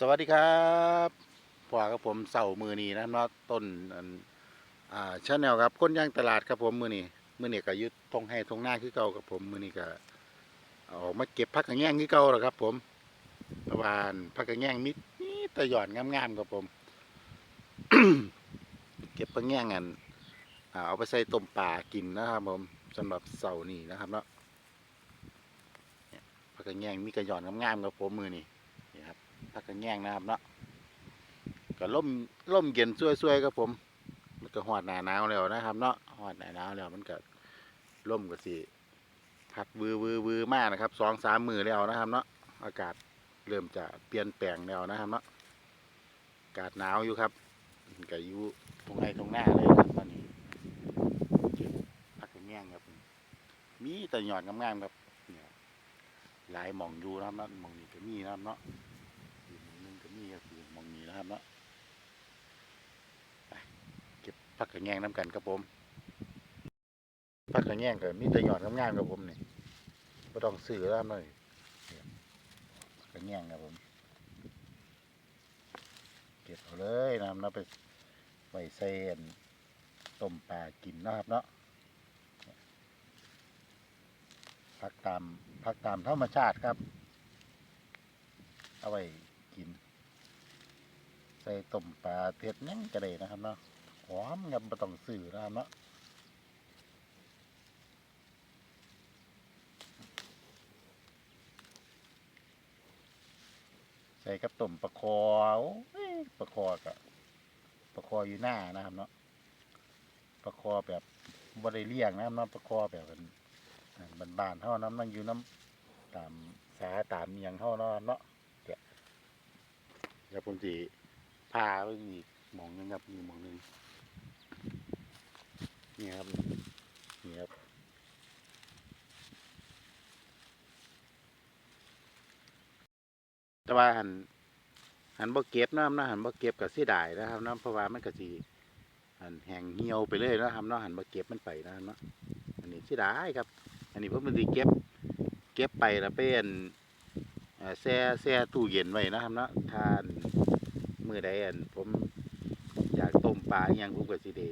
สวัสดีครับพ่อกับผมเสามือนีนะครับเนาะต้นอันอ่าชาแนลครับคนย่างตลาดครับผมมือนีมือนี้ก็ยึดทงให้ทงหน้าคือเก่ากับผมมือนี้ก็ออกมาเก็บผักกระแยงคือเก่าแล้วครับ ผมประวานผักกระแยงมิดนี่ตะหย่อนงามๆครับผม เก็บผักกระแยงอันเอาไปใส่ต้มปลากินนะครับผมสำหรับเสาร์นี้นะครับเนาะเนี่ยผักกระแยงมีกระหย่อนงามๆครับผมมือนี้นี่ครับ พักกันแย่งนะครับเนาะก็ล่มล่มเย็นช่วยๆครับผม มันก็หอดหนาหนาวแล้วนะครับ เนาะหอดหนาหนาวแล้วมันก็ล่มก็สิพัดวือวือวือมากนะครับสองสามมือแล้วนะครับ เนาะอากาศเริ่มจะเปลี่ยนแปลงแล้วนะครับเนาะอากาศหนาวอยู่ครับก็อยู่ตรงไหนตรงหน้าเลยครับตอนนี้พักกันแย่งครับมีแต่หยอดงามๆครับหลายหม่องอยู่นะครับเนาะหม่องนี้ก็มีนะครับเนาะ นึ่ก็คือมองนี้นะครับเนาะเก็บผักกระแยงน้ำกันครับผมผักกระแยงก็มีแต่หยอดงามๆครับผมนี่ไม่ต้องซื้อแล้วหน่อยเนี่ยผักกระแยงครับผม เก็บเอาเลยนะครับเนาไปไว้ใส่อันต้มปลากินนะครับเนาะผักตามผักตามธรรมชาติครับ เอาไว้กิน ส่ต้มปลาเผ็ดหยังก็ได้นะครับเนาะหอมครับไม่ต้องซื้อนะครับเนาะใส่กับต้มปลาคอโอ้ยปลาคอกับปลาคออยู่หน้านะครับเนาะปลาคอแบบบริเลียงนะครับเนาะปลาคอแบบเป็นบานๆเท่านั้นมันอยู่น้ำตามสาตามเมียงเท่านั้นเนาะเดี๋ยวผมจะ พาไปอีกหมองหนึงครับมีหมองหนึงนี่ครับนี่ครับแต่ว่าหันหันบ่เก็บนะครับนะหันบ่เก็บกับเสียดายนะครับนาะเพราะว่ามันก็สิหันแห้งเหี่ยวไปเลยนะครับนาะหันบ่เก็บมันไปนะครับนะอันนี้เสียดายครับ อันนี้ผมมันสิเก็บ เก็บไปแล้วเป็นแช่แช่ตู้เย็นไว้นะครับนะทาน มือใดอันผมอยากต้มปลาอย่างผมก็สิได้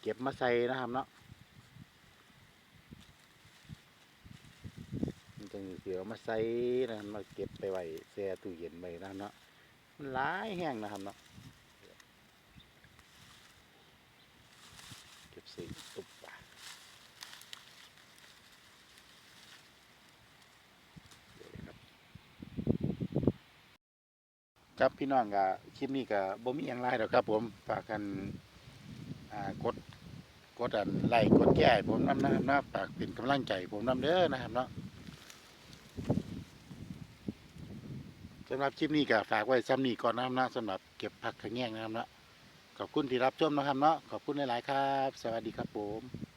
เก็บมาใส่นะครับเนาะมันจะเสียวมาใส่นะครับมาเก็บไปไว้แช่ตู้เย็นไว้นะครับเนาะมันหลายแห้งนะครับเนาะเก็บใส่ตุบปลา ครับพี่น้องก็คลิปนี้ก็บ่มีอย่างไรหรอกครับ ผมฝากกันกดกดอันไลค์กดแก้ให้ผมนำนะครับนะฝากเป็นกำลังใจผมนำเด้อนะครับเนาะสำหรับคลิปนี้ก็ฝากไว้ซ้ำนี้ก่อนนะครับนะสำหรับเก็บผักขะแยงนะครับเนาะขอบคุณที่รับชมนะครับเนาะขอบคุณหลาย ๆ ครับ สวัสดีครับผม